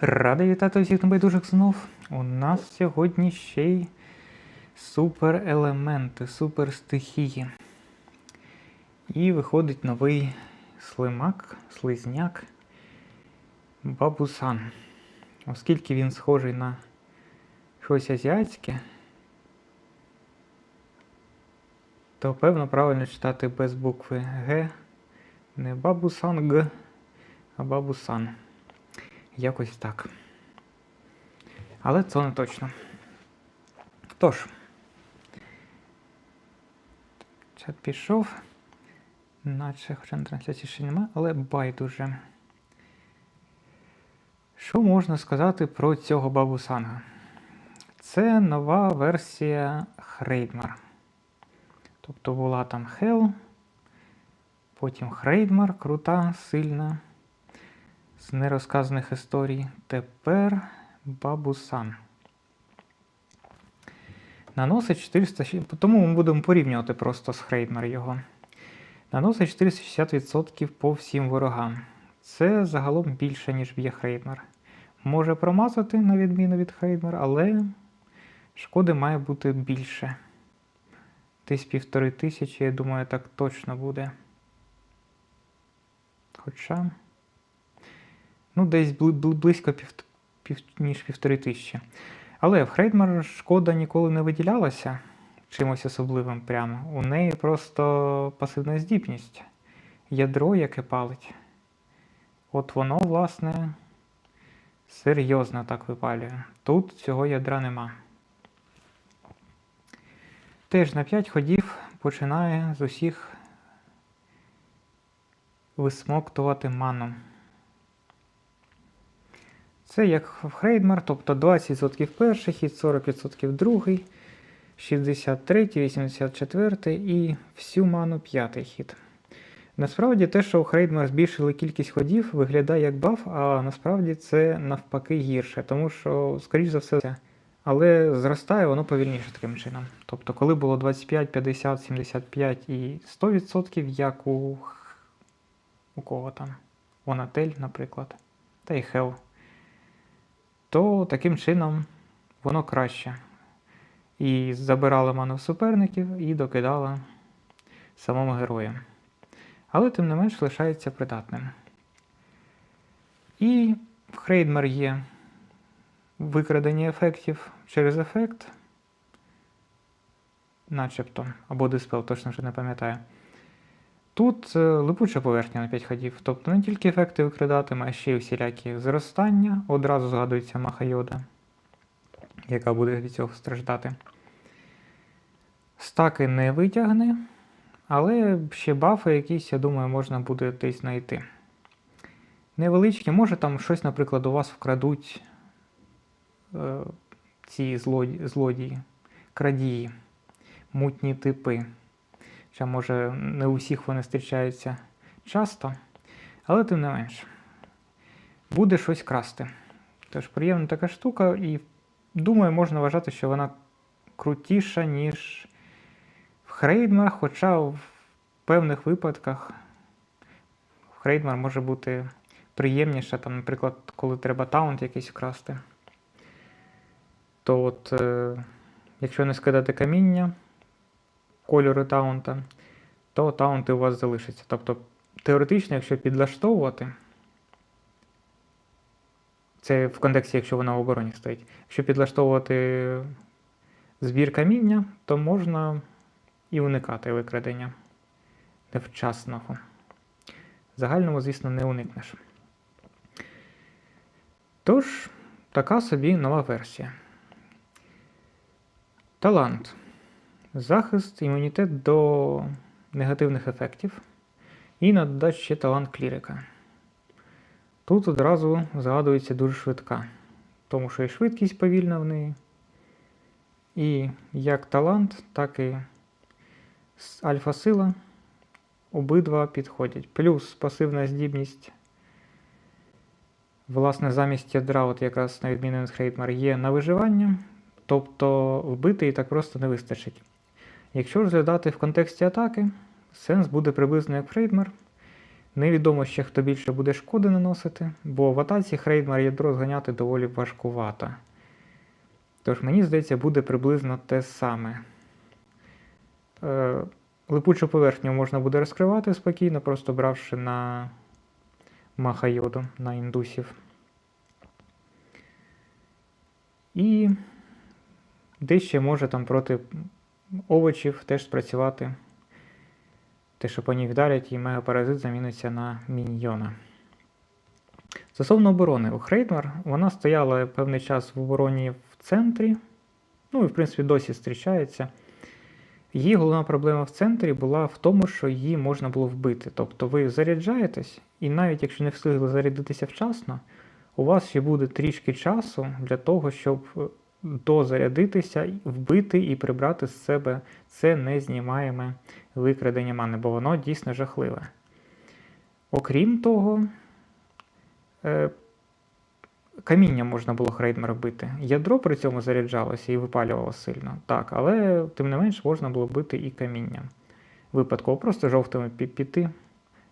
Радий вітати всіх небайдужих знов. У нас сьогодні ще й суперелементи, суперстихії. І виходить новий слимак, слизняк Бабусан. Оскільки він схожий на щось азіатське, то певно правильно читати без букви Г. Не Бабусан Г, а Бабусан. Якось так. Але це не точно. Тож, чат пішов. Наче, хоча на трансляції ще немає, але байдуже. Що можна сказати про цього бабусанга? Це нова версія Хрейдмар. Тобто була там Hell, потім Хрейдмар, крута, сильна з нерозказаних історій. Тепер бабусан. Наносить 400. Тому ми будемо порівнювати просто з Хрейдмер його. Наносить 460% по всім ворогам. Це загалом більше, ніж б'є Хрейдмер. Може промазати, на відміну від Хрейдмер, але шкоди має бути більше. Десь півтори тисячі, я думаю, так точно буде. Хоча. Ну, десь близько пів, пів, ніж півтори тисячі. Але в Хрейдмар шкода ніколи не виділялася чимось особливим прямо. У неї просто пасивна здібність. Ядро, яке палить. От воно, власне, серйозно так випалює. Тут цього ядра нема. Теж на 5 ходів починає з усіх висмоктувати ману. Це як в Хрейдмар, тобто 20% перший хід, 40% другий, 63, 84 і всю ману п'ятий хід. Насправді те, що у Хрейдмар збільшили кількість ходів, виглядає як баф, а насправді це навпаки гірше, тому що, скоріш за все, але зростає воно повільніше таким чином. Тобто, коли було 25, 50, 75 і 100%, як у у кого там? Онатель, наприклад, та й Hell то таким чином воно краще. І забирало ману суперників і докидало самому герою. Але, тим не менш, лишається придатним. І в Хрейдмер є викрадення ефектів через ефект, начебто, або диспел, точно вже не пам'ятаю. Тут е, липуча поверхня на 5 ходів, тобто не тільки ефекти викрадатиме, а ще й всілякі зростання. Одразу згадується Махайода, яка буде від цього страждати. Стаки не витягне, але ще бафи якісь, я думаю, можна буде десь знайти. Невеличкі, може там щось, наприклад, у вас вкрадуть е, ці злодії, злодії, крадії, мутні типи. Хоча, може, не у всіх вони зустрічаються часто, але тим не менш, буде щось красти. Тож приємна така штука, і думаю, можна вважати, що вона крутіша, ніж в Хрейдмар, хоча в певних випадках Хрейдмар може бути приємніша, там, наприклад, коли треба таунт якийсь вкрасти. То от, е, якщо не скидати каміння, кольору таунта, то таунти у вас залишаться. Тобто, теоретично, якщо підлаштовувати, це в контексті, якщо вона в обороні стоїть, якщо підлаштовувати збір каміння, то можна і уникати викрадення невчасного. В загальному, звісно, не уникнеш. Тож, така собі нова версія. Талант. Захист, імунітет до негативних ефектів. І на ще талант клірика. Тут одразу згадується дуже швидка, тому що і швидкість повільна в неї. І як талант, так і альфа-сила обидва підходять. Плюс пасивна здібність, власне, замість ядра, от якраз на відміну від Хрейтмар, є на виживання, тобто вбити і так просто не вистачить. Якщо розглядати в контексті атаки, сенс буде приблизно як Фрейдмер. Невідомо ще, хто більше буде шкоди наносити, бо в атаці Хрейдмар ядро зганяти доволі важкувато. Тож, мені здається, буде приблизно те саме. Е, Липучу поверхню можна буде розкривати спокійно, просто бравши на махайоду, на індусів. І дещо може там проти овочів теж спрацювати. Те, що по ній вдарять, і мегапаразит заміниться на міньйона. Стосовно оборони, у Хрейдмар вона стояла певний час в обороні в центрі, ну і в принципі досі зустрічається. Її головна проблема в центрі була в тому, що її можна було вбити. Тобто ви заряджаєтесь, і навіть якщо не встигли зарядитися вчасно, у вас ще буде трішки часу для того, щоб дозарядитися, вбити і прибрати з себе це незнімаєме викрадення мани, бо воно дійсно жахливе. Окрім того, е, каміння можна було хрейдм робити. Ядро при цьому заряджалося і випалювало сильно. Так, але тим не менш можна було бити і камінням. Випадково просто жовтими піти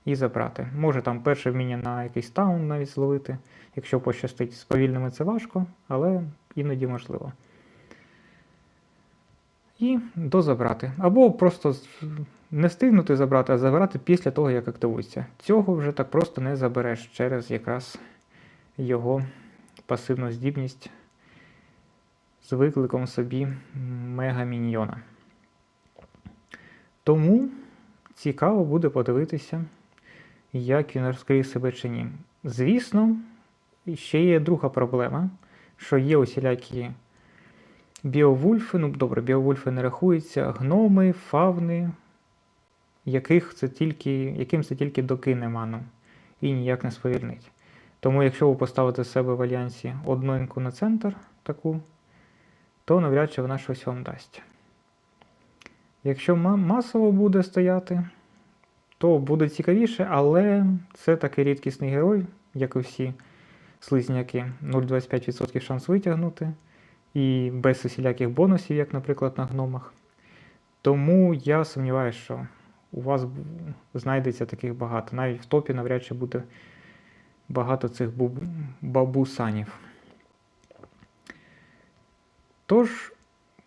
і забрати. Може там перше вміння на якийсь таун навіть зловити. Якщо пощастить з повільними, це важко, але іноді можливо. І дозабрати. Або просто не встигнути забрати, а забрати після того, як активується. Цього вже так просто не забереш через якраз його пасивну здібність з викликом собі мега-міньйона. Тому цікаво буде подивитися, як він розкриє себе чи ні. Звісно, ще є друга проблема, що є усілякі біовульфи, ну добре, біовульфи не рахуються, гноми, фавни, яких це тільки, яким це тільки докине ману і ніяк не сповільнить. Тому, якщо ви поставите себе в альянсі одненьку на центр таку, то навряд чи вона щось вам дасть. Якщо масово буде стояти, то буде цікавіше, але це такий рідкісний герой, як і всі слизняки, 0,25% шанс витягнути. І без усіляких бонусів, як, наприклад, на гномах. Тому я сумніваюся, що у вас знайдеться таких багато. Навіть в топі навряд чи буде багато цих бабусанів. Тож,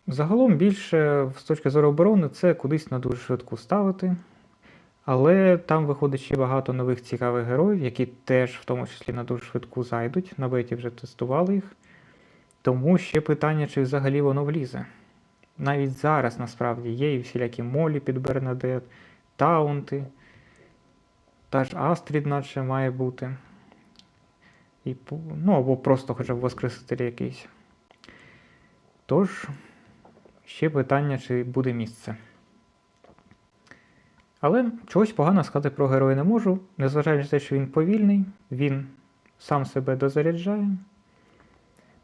загалом більше, з точки зору оборони, це кудись на дуже швидку ставити. Але там виходить ще багато нових цікавих героїв, які теж в тому числі на дуже швидку зайдуть. На беті вже тестували їх. Тому ще питання, чи взагалі воно влізе. Навіть зараз насправді є і всілякі молі під Бернадет, таунти. Та ж Астрід наче має бути. І, Ну або просто хоча б воскреситель якийсь. Тож, ще питання, чи буде місце. Але чогось погано сказати про героя не можу, незважаючи на те, що він повільний, він сам себе дозаряджає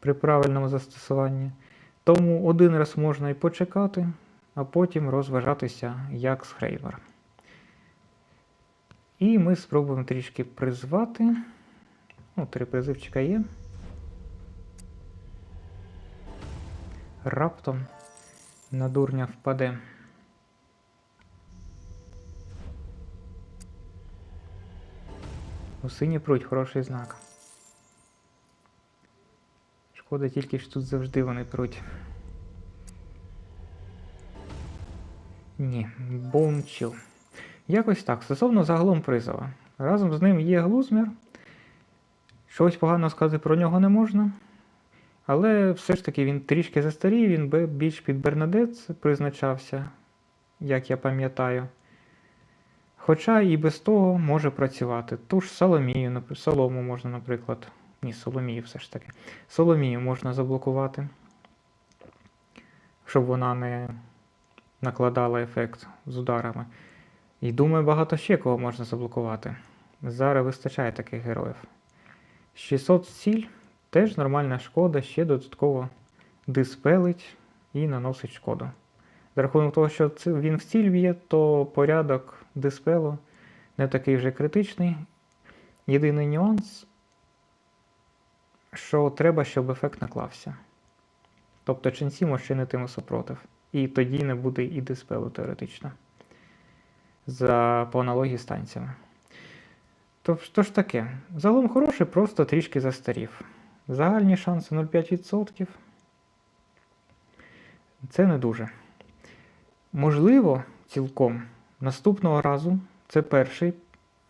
при правильному застосуванні. Тому один раз можна і почекати, а потім розважатися як з Хрейвер. І ми спробуємо трішки призвати. Ну, три призивчика є. Раптом на дурня впаде. У сині пруть хороший знак. Шкода тільки що тут завжди вони пруть. Ні, бомчил. Якось так. Стосовно загалом призова. Разом з ним є глузмір. Щось погано сказати про нього не можна. Але все ж таки він трішки застарів, він би більш під Бернадет призначався, як я пам'ятаю. Хоча і без того може працювати. Ту ж Соломію, солому можна, наприклад. Ні, Соломію все ж таки. Соломію можна заблокувати, щоб вона не накладала ефект з ударами. І думаю, багато ще кого можна заблокувати. Зараз вистачає таких героїв. 600 ціль теж нормальна шкода, ще додатково диспелить і наносить шкоду. За рахунок того, що він в ціль б'є, то порядок диспелу не такий вже критичний. Єдиний нюанс що треба, щоб ефект наклався. Тобто ченсі чинитиме супротив. І тоді не буде і диспелу теоретично. За, По аналогії з танцями. Тож, то ж таке, загалом хороший, просто трішки застарів. Загальні шанси 0,5%. Це не дуже. Можливо, цілком наступного разу це перший,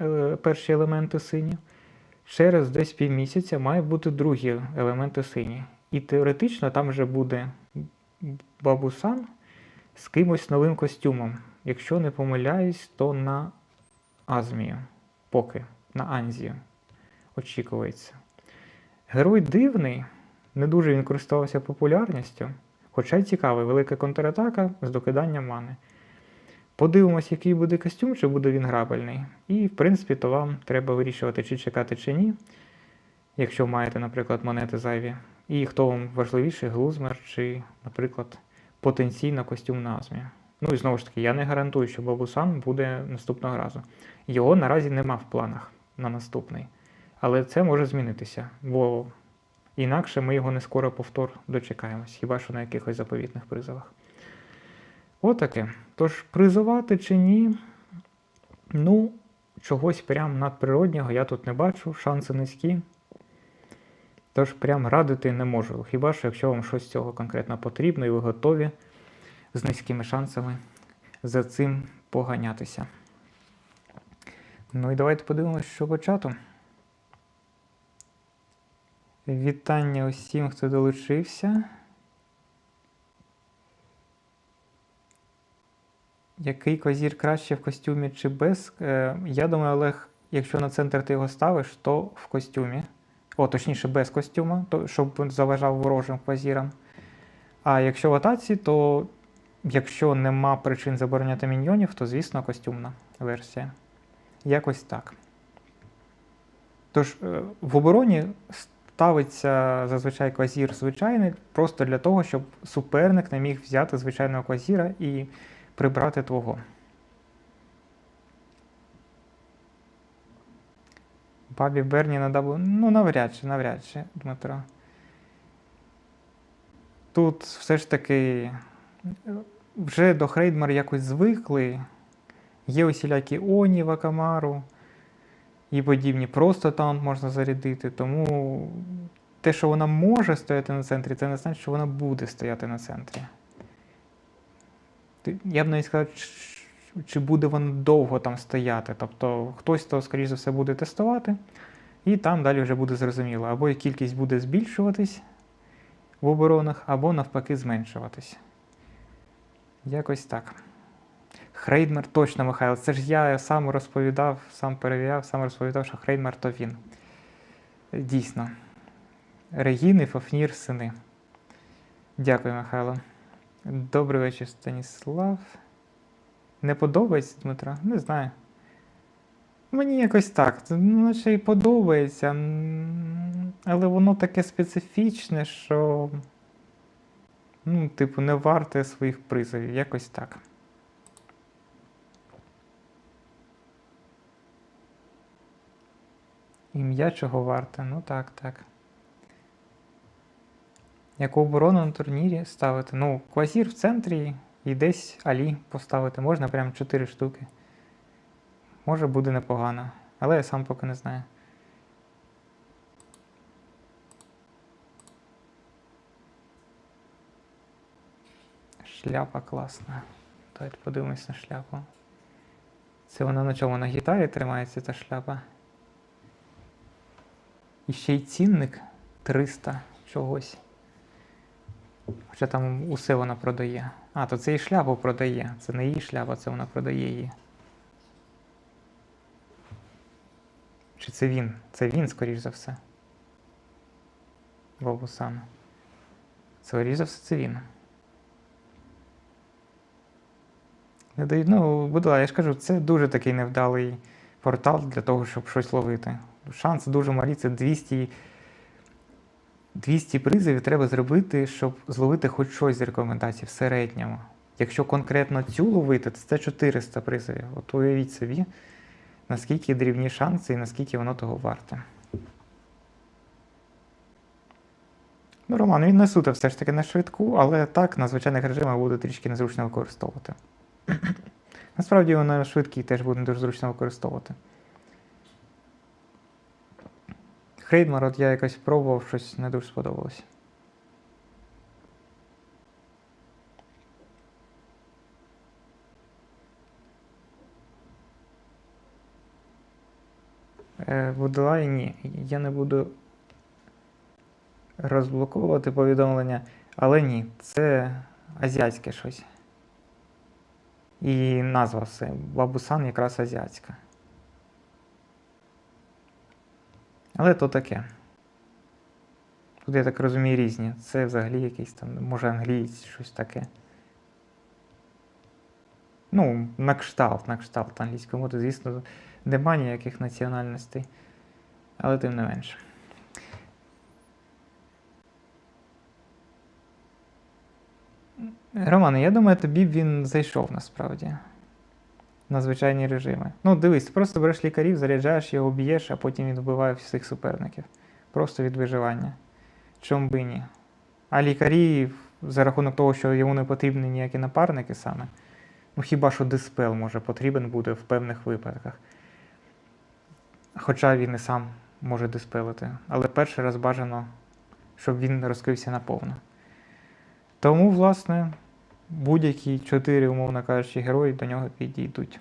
е, перші елементи сині. Через десь півмісяця має бути другі елементи сині. І теоретично там вже буде бабусан з кимось новим костюмом. Якщо не помиляюсь, то на Азмію. Поки на Анзію. Очікується. Герой дивний, не дуже він користувався популярністю, хоча й цікавий, велика контратака з докиданням мани. Подивимось, який буде костюм, чи буде він грабельний. І, в принципі, то вам треба вирішувати, чи чекати, чи ні, якщо маєте, наприклад, монети зайві. І хто вам важливіший, глузмер, чи, наприклад, потенційно костюм на Азмі. Ну і знову ж таки, я не гарантую, що Бабусан буде наступного разу. Його наразі нема в планах на наступний. Але це може змінитися, бо інакше ми його не скоро повтор дочекаємось, хіба що на якихось заповітних призовах. Отаке. Тож, призувати чи ні, ну, чогось прям надприроднього я тут не бачу, шанси низькі. Тож прям радити не можу. Хіба що, якщо вам щось цього конкретно потрібно і ви готові з низькими шансами за цим поганятися. Ну і давайте подивимося, що по. Вітання усім, хто долучився. Який козір краще в костюмі чи без? Е, Я думаю, Олег, якщо на центр ти його ставиш, то в костюмі. О, точніше, без костюма, то, щоб заважав ворожим квазірам. А якщо в атаці, то якщо нема причин забороняти міньйонів, то, звісно, костюмна версія. Якось так. Тож, е, в обороні ставиться зазвичай квазір звичайний, просто для того, щоб суперник не міг взяти звичайного квазіра і прибрати твого. Бабі Берні на дабл. Ну, навряд чи, навряд чи, Дмитро. Тут все ж таки вже до Хрейдмар якось звикли. Є усілякі Оні, Вакамару і подібні. Просто таунт можна зарядити. Тому те, що вона може стояти на центрі, це не значить, що вона буде стояти на центрі. Я б навіть сказав, чи буде вона довго там стояти. Тобто хтось то, скоріш за все, буде тестувати, і там далі вже буде зрозуміло. Або кількість буде збільшуватись в оборонах, або навпаки зменшуватись. Якось так. Хрейдмер точно Михайло. Це ж я сам розповідав, сам перевіряв, сам розповідав, що Хрейдмер то він. Дійсно. Регіни, Фафнір, сини. Дякую, Михайло. Добрий вечір, Станіслав. Не подобається, Дмитро? Не знаю. Мені якось так. Наче і подобається. Але воно таке специфічне, що. Ну, типу, не варте своїх призовів. Якось так. Ім'я чого варте? Ну так, так. Яку оборону на турнірі ставити? Ну, квазір в центрі і десь Алі поставити. Можна прям 4 штуки. Може буде непогано. Але я сам поки не знаю. Шляпа класна. Давайте подивимось на шляпу. Це вона на чому? На гітарі тримається ця шляпа. І ще й цінник 300 чогось. Хоча там усе вона продає. А, то це і шляпу продає. Це не її шляпа, це вона продає її. Чи це він? Це він, скоріш за все. Бабусан. Скоріш за все, це він. Не дають, ну, будь ласка, я ж кажу, це дуже такий невдалий портал для того, щоб щось ловити. Шанс дуже малі, це 200 200 призовів треба зробити, щоб зловити хоч щось з рекомендацій в середньому. Якщо конкретно цю ловити, то це 400 призовів. От уявіть собі, наскільки дрібні шанси і наскільки воно того варте. Ну, Роман, він не суте все ж таки на швидку, але так, на звичайних режимах буде трішки незручно використовувати. Насправді, його на швидкій теж буде дуже зручно використовувати. Хрейдмар, от я якось пробував, щось не дуже сподобалось. Е, ні. Я не буду розблоковувати повідомлення, але ні, це азіатське щось. І назва все. Бабусан якраз азіатська. Але то таке. Тут, я так розумію, різні. Це взагалі якийсь там, може, англієць, щось таке. Ну, на кшталт, на кшталт англійської мови, звісно, нема ніяких національностей. Але тим не менше. Романе, я думаю, тобі б він зайшов насправді. На звичайні режими. Ну, дивись, ти просто береш лікарів, заряджаєш його, б'єш, а потім він вбиває всіх суперників. Просто від виживання. Чому би ні? А лікарі, за рахунок того, що йому не потрібні ніякі напарники саме. Ну, хіба що диспел може потрібен буде в певних випадках. Хоча він і сам може диспелити. Але перший раз бажано, щоб він розкрився наповну. Тому, власне, будь-які чотири, умовно кажучи, герої до нього підійдуть.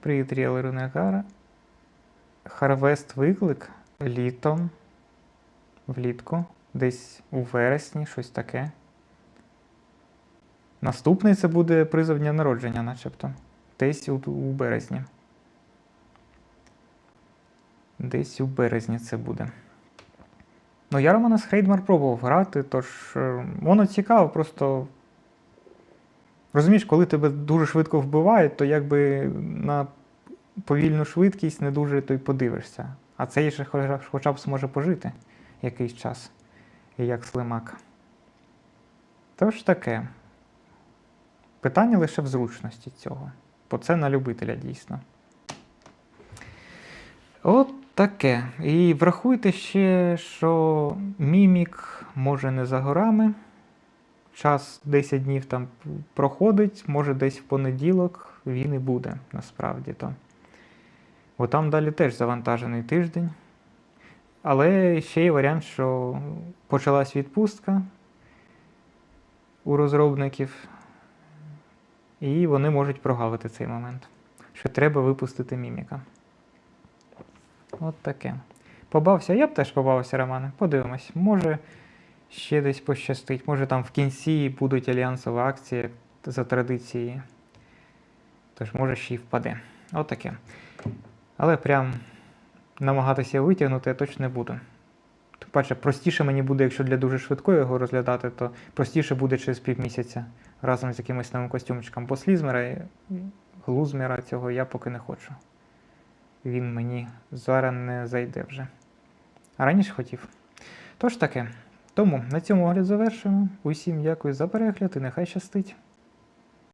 Привіт, Ріал Рунекара. Харвест виклик літом, влітку, десь у вересні, щось таке. Наступний це буде призов дня народження, начебто. Десь у, у березні. Десь у березні це буде. Ну, я Романа Хрейдмар пробував грати, тож е, воно цікаво, просто. Розумієш, коли тебе дуже швидко вбивають, то якби на повільну швидкість не дуже то й подивишся. А цей хоча- хоча б зможе пожити якийсь час, як слимак. Тож таке. Питання лише в зручності цього. Бо це на любителя дійсно. От таке. І врахуйте ще, що мімік може не за горами. Час 10 днів там проходить, може десь в понеділок він і буде насправді то. Бо там далі теж завантажений тиждень. Але ще є варіант, що почалась відпустка у розробників, і вони можуть прогавити цей момент. Що треба випустити міміка. От таке. Побався, я б теж побавився, Романе. Подивимось. Може ще десь пощастить. Може там в кінці будуть альянсові акції за традицією. Тож, може, ще й впаде. От таке. Але прям намагатися витягнути я точно не буду. Тим паче, простіше мені буде, якщо для дуже швидкої його розглядати, то простіше буде через півмісяця разом з якимось новим костюмчиком. Бо слізмера і глузмера цього я поки не хочу. Він мені зараз не зайде вже. А раніше хотів. Тож таке. Тому на цьому огляд завершуємо. Усім дякую за перегляд і нехай щастить.